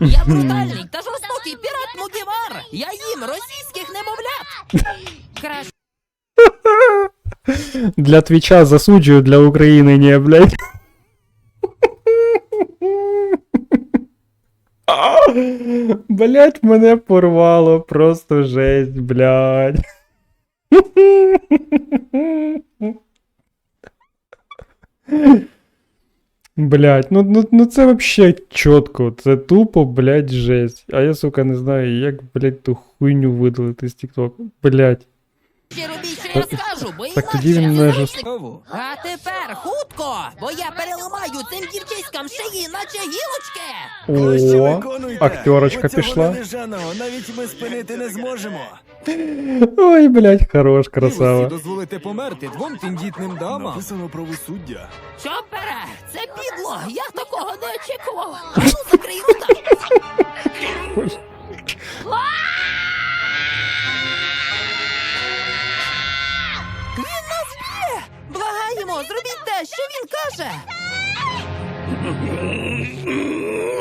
Я брутальний та жорстокий пірат Мугівар! Я їм російських немовлят! Краще Для Твіча засуджую, для України ні, блядь. Блять, мене порвало, просто жесть, блядь. Блять, ну, ну, ну це вообще чітко, це тупо, блять, жесть. А я, сука, не знаю, як, блять, ту хуйню видалити з TikTok. Блять. Я скажу, бо Так тоді він не я. А тепер хутко, бо я переламаю цим дівчиськам шиї, наче гілочки! О, актерочка пішла. навіть ми спинити не зможемо. Ой, блять, хорош, Ви красава. дозволите померти двом тендітним дамам. Написано правосуддя. Чопере, це підло! Я такого не очікував! Ну закрий Благаємо, зробіть те, що він каже!